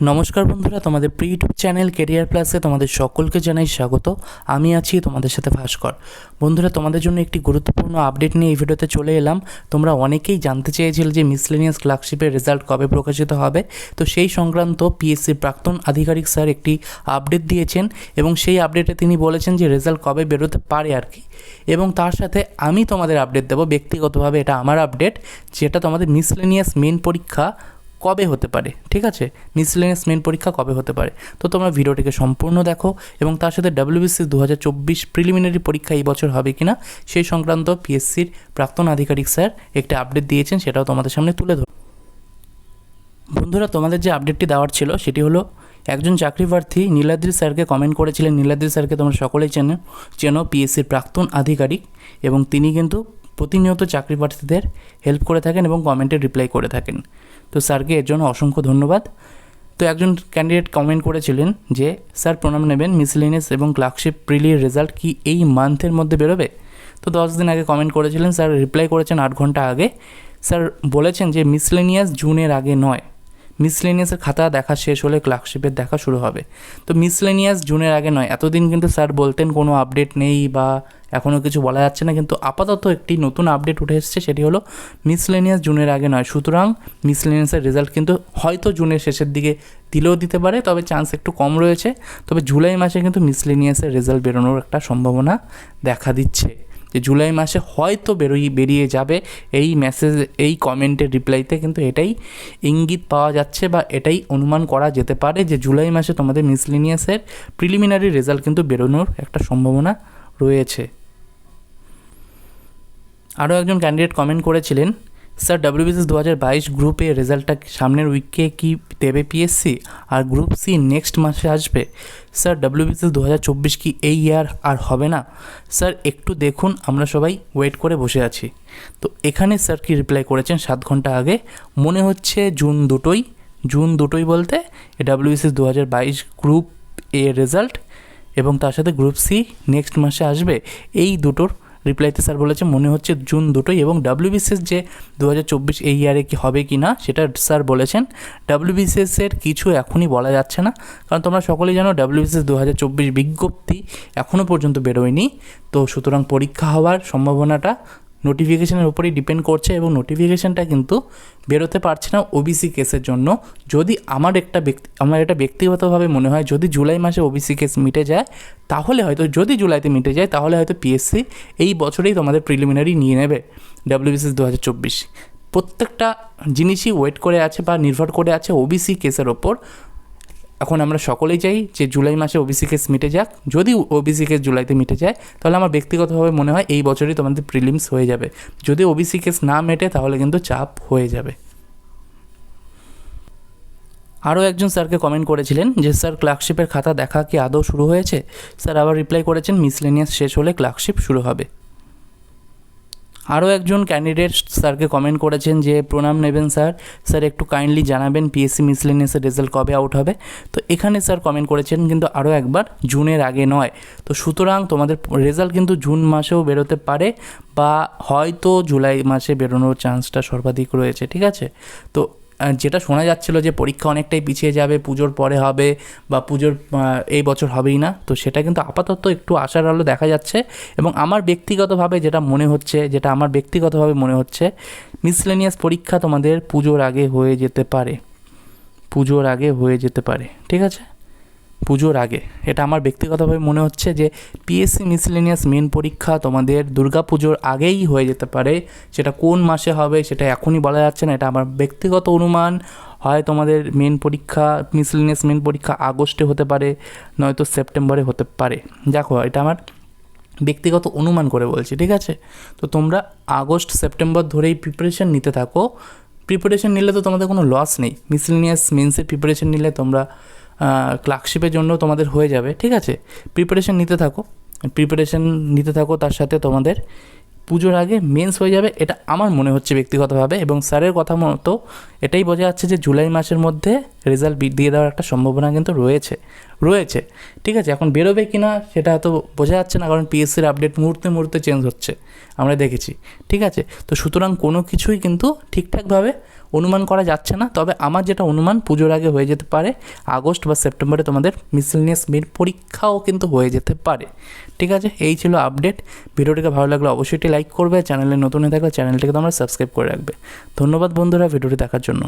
নমস্কার বন্ধুরা, তোমাদের প্রি ইউটিউব চ্যানেল কেরিয়ার প্লাসে তোমাদের সকলকে জানাই স্বাগত। আমি আছি তোমাদের সাথে ভাস্কর। বন্ধুরা, তোমাদের জন্য একটি গুরুত্বপূর্ণ আপডেট নিয়ে এই ভিডিওতে চলে এলাম। তোমরা অনেকেই জানতে চেয়েছিলে যে মিসলেনিয়াস ক্লার্কশিপের রেজাল্ট কবে প্রকাশিত হবে। তো সেই সংক্রান্ত পিএসসির প্রাক্তন আধিকারিক স্যার একটি আপডেট দিয়েছেন এবং সেই আপডেটে তিনি বলেছেন যে রেজাল্ট কবে বেরোতে পারে আর কি। এবং তার সাথে আমি তোমাদের আপডেট দেবো, ব্যক্তিগতভাবে এটা আমার আপডেট যেটা তোমাদের মিসলেনিয়াস মেন পরীক্ষা কবে হতে পারে, ঠিক আছে? মিসলেনিয়াস মেন পরীক্ষা কবে হতে পারে? তো তোমরা ভিডিওটিকে সম্পূর্ণ দেখো এবং তার সাথে ডাব্লিউবিসি দু হাজার চব্বিশ প্রিলিমিনারি পরীক্ষা এই বছর হবে কি না সেই সংক্রান্ত পিএসসির প্রাক্তন আধিকারিক স্যার একটি আপডেট দিয়েছেন, সেটাও তোমাদের সামনে তুলে ধর বন্ধুরা, তোমাদের যে আপডেটটি দেওয়ার ছিল, সেটি হলো একজন চাকরি প্রার্থী নীলাদ্রি স্যারকে কমেন্ট করেছিলেন। নীলাদ্রি স্যারকে তোমরা সকলেই চেনো চেনো পিএসসির প্রাক্তন আধিকারিক এবং তিনি কিন্তু প্রতিনিয়ত চাকরি প্রার্থীদের হেল্প করে থাকেন এবং কমেন্টে রিপ্লাই করে থাকেন। তো স্যারকে এর জন্য অসংখ্য ধন্যবাদ। তো একজন ক্যান্ডিডেট কমেন্ট করেছিলেন যে, স্যার, প্রণাম নেবেন মিসলিনিয়াস এবং ক্লার্কশিপ প্রিলির রেজাল্ট কি এই মান্থের মধ্যে বেরোবে? তো দশ দিন আগে কমেন্ট করেছিলেন, স্যার রিপ্লাই করেছেন আট ঘণ্টা আগে। স্যার বলেছেন যে মিসলেনিয়াস জুনের আগে নয়। মিসলেনিয়াসের খাতা দেখা শেষ হলে ক্লার্কশিপের দেখা শুরু হবে। তো মিসলেনিয়াস জুনের আগে নয়, এতদিন কিন্তু স্যার বলতেন কোনো আপডেট নেই বা এখনও কিছু বলা যাচ্ছে না, কিন্তু আপাতত একটি নতুন আপডেট উঠে এসেছে, সেটি হলো মিসলেনিয়াস জুনের আগে নয়। সুতরাং মিসলেনিয়াসের রেজাল্ট কিন্তু হয়তো জুনের শেষের দিকে দিলেও দিতে পারে, তবে চান্স একটু কম রয়েছে। তবে জুলাই মাসে কিন্তু মিসলেনিয়াসের রেজাল্ট বেরোনোর একটা সম্ভাবনা দেখা দিচ্ছে। যে জুলাই মাসে হয়তো বেরোই, বেরিয়ে যাবে। এই মেসেজ এই কমেন্টের রিপ্লাইতে কিন্তু এটাই ইঙ্গিত পাওয়া যাচ্ছে বা এটাই অনুমান করা যেতে পারে যে জুলাই মাসে তোমাদের মিসলিনিয়াসের প্রিলিমিনারি রেজাল্ট কিন্তু বেরোনোর একটা সম্ভাবনা রয়েছে। আরও একজন ক্যান্ডিডেট কমেন্ট করেছিলেন স্যার ডাব্লিউবিসিএস দু হাজার বাইশ গ্রুপে রেজাল্টটা সামনের উইকে কি দেবে পিএসসি আর গ্রুপ সি নেক্সট মাসে আসবে? স্যার ডাব্লিউবিসিএস দু হাজার চব্বিশ কি এই ইয়ার আর হবে না? স্যার একটু দেখুন, আমরা সবাই ওয়েট করে বসে আছি। তো এখানে স্যার কি রিপ্লাই করেছেন সাত ঘণ্টা আগে? মনে হচ্ছে জুন দুটোই জুন দুটোই বলতে এ ডাব্লিউবিসিএস দু হাজার বাইশ গ্রুপ এ রেজাল্ট এবং তার সাথে গ্রুপ সি নেক্সট মাসে আসবে। এই দুটোর রিপ্লাইতে স্যার বলেছে, মনে হচ্ছে জুন দুটোই এবং ডাব্লিউবিসিএস যে দু হাজার চব্বিশ এই ইয়ারে কি হবে কি না, সেটা স্যার বলেছেন। ডাব্লিউবিসিএসের কিছু এখনই বলা যাচ্ছে না, কারণ তোমরা সকলেই জানো ডাব্লিউবিসিএস দু হাজার চব্বিশ বিজ্ঞপ্তি এখনও পর্যন্ত বেরোয়নি। তো সুতরাং পরীক্ষা হওয়ার সম্ভাবনাটা নোটিফিকেশনের উপরেই ডিপেন্ড করছে এবং নোটিফিকেশানটা কিন্তু বেরোতে পারছে না ওবিসি কেসের জন্য। যদি আমার একটা ব্যক্তি, আমার এটা ব্যক্তিগতভাবে মনে হয় যদি জুলাই মাসে ওবিসি কেস মিটে যায়, তাহলে হয়তো, যদি জুলাইতে মিটে যায়, তাহলে হয়তো পিএসসি এই বছরেই তোমাদের প্রিলিমিনারি নিয়ে নেবে ডাব্লিউবিসিএস দু হাজার চব্বিশ। প্রত্যেকটা জিনিসই ওয়েট করে আছে বা নির্ভর করে আছে ওবিসি কেসের ওপর। এখন আমরা সকলেই চাই যে জুলাই মাসে ওবিসি কেস মিটে যাক। যদি ওবিসি কেস জুলাইতে মিটে যায়, তাহলে আমার ব্যক্তিগতভাবে মনে হয় এই বছরই তোমাদের প্রিলিমস হয়ে যাবে। যদি ওবিসি কেস না মেটে, তাহলে কিন্তু চাপ হয়ে যাবে। আরও একজন স্যারকে কমেন্ট করেছিলেন যে, স্যার ক্লার্কশিপের খাতা দেখা কি আদৌ শুরু হয়েছে? স্যার আবার রিপ্লাই করেছেন মিসলেনিয়াস শেষ হলে ক্লার্কশিপ শুরু হবে। আরও একজন ক্যান্ডিডেট স্যারকে কমেন্ট করেছেন যে, প্রণাম নেবেন স্যার। স্যার, একটু কাইন্ডলি জানাবেন পিএসসি মিসলেনিয়াসের রেজাল্ট কবে আউট হবে। তো এখানে স্যার কমেন্ট করেছেন কিন্তু আরও একবার, জুনের আগে নয়। তো সুতরাং তোমাদের রেজাল্ট কিন্তু জুন মাসেও বেরোতে পারে বা হয়তো জুলাই মাসে বেরোনোর চান্সটা সর্বাধিক রয়েছে, ঠিক আছে? তো যেটা শোনা যাচ্ছিল যে পরীক্ষা অনেকটাই পিছিয়ে যাবে, পুজোর পরে হবে বা পুজোর এই বছর হবেই না। তো সেটা কিন্তু আপাতত একটু আশার আলো দেখা যাচ্ছে এবং আমার ব্যক্তিগতভাবে যেটা মনে হচ্ছে, যেটা আমার ব্যক্তিগতভাবে মনে হচ্ছে মিসলেনিয়াস পরীক্ষা তোমাদের পুজোর আগে হয়ে যেতে পারে। পুজোর আগে হয়ে যেতে পারে। ঠিক আছে? পুজোর আগে। এটা আমার ব্যক্তিগতভাবে মনে হচ্ছে যে পিএসসি মিসলেনিয়াস মেন পরীক্ষা তোমাদের দুর্গা পুজোর আগেই হয়ে যেতে পারে। সেটা কোন মাসে হবে সেটা এখনই বলা যাচ্ছে না, এটা আমার ব্যক্তিগত অনুমান। হয় তোমাদের মেন পরীক্ষা মিসলেনিয়াস মেন পরীক্ষা আগস্টে হতে পারে, নয়তো সেপ্টেম্বরে হতে পারে। দেখো, এটা আমার ব্যক্তিগত অনুমান করে বলছি, ঠিক আছে? তো তোমরা আগস্ট, সেপ্টেম্বর ধরেই প্রিপারেশন নিতে থাকো। প্রিপারেশন নিলে তো তোমাদের কোনো লস নেই। মিসলিনিয়াস মেন্সের প্রিপারেশন নিলে তোমরা ক্লার্কশিপের জন্য তোমাদের হয়ে যাবে, ঠিক আছে? প্রিপারেশন নিতে থাকো। প্রিপারেশন নিতে থাকো, তার সাথে তোমাদের পুজোর আগে মেন্স হয়ে যাবে। এটা আমার মনে হচ্ছে ব্যক্তিগতভাবে এবং স্যারের কথা মতো এটাই বোঝা যাচ্ছে যে জুলাই মাসের মধ্যে রেজাল্ট দিয়ে দেওয়ার একটা সম্ভাবনা কিন্তু রয়েছে রয়েছে। ঠিক আছে, এখন বেরোবে কি না সেটা হয়তো বোঝা যাচ্ছে না, কারণ পিএসসির আপডেট মুহূর্তে মুহূর্তে চেঞ্জ হচ্ছে, আমরা দেখেছি। ঠিক আছে, তো সুতরাং কোনো কিছুই কিন্তু ঠিকঠাকভাবে অনুমান করা যাচ্ছে না, তবে আমার যেটা অনুমান, পুজোর আগে হয়ে যেতে পারে, আগস্ট বা সেপ্টেম্বরে তোমাদের মিসেলিনিয়াস মিড পরীক্ষাও কিন্তু হয়ে যেতে পারে। ঠিক আছে, এই ছিল আপডেট ভিডিওটিকে ভালো লাগলে অবশ্যই লাইক করবে, চ্যানেলে নতুন হয়ে থাকলে চ্যানেলটিকে তোমরা সাবস্ক্রাইব করে রাখবে। ধন্যবাদ বন্ধুরা, ভিডিওটি দেখার জন্য।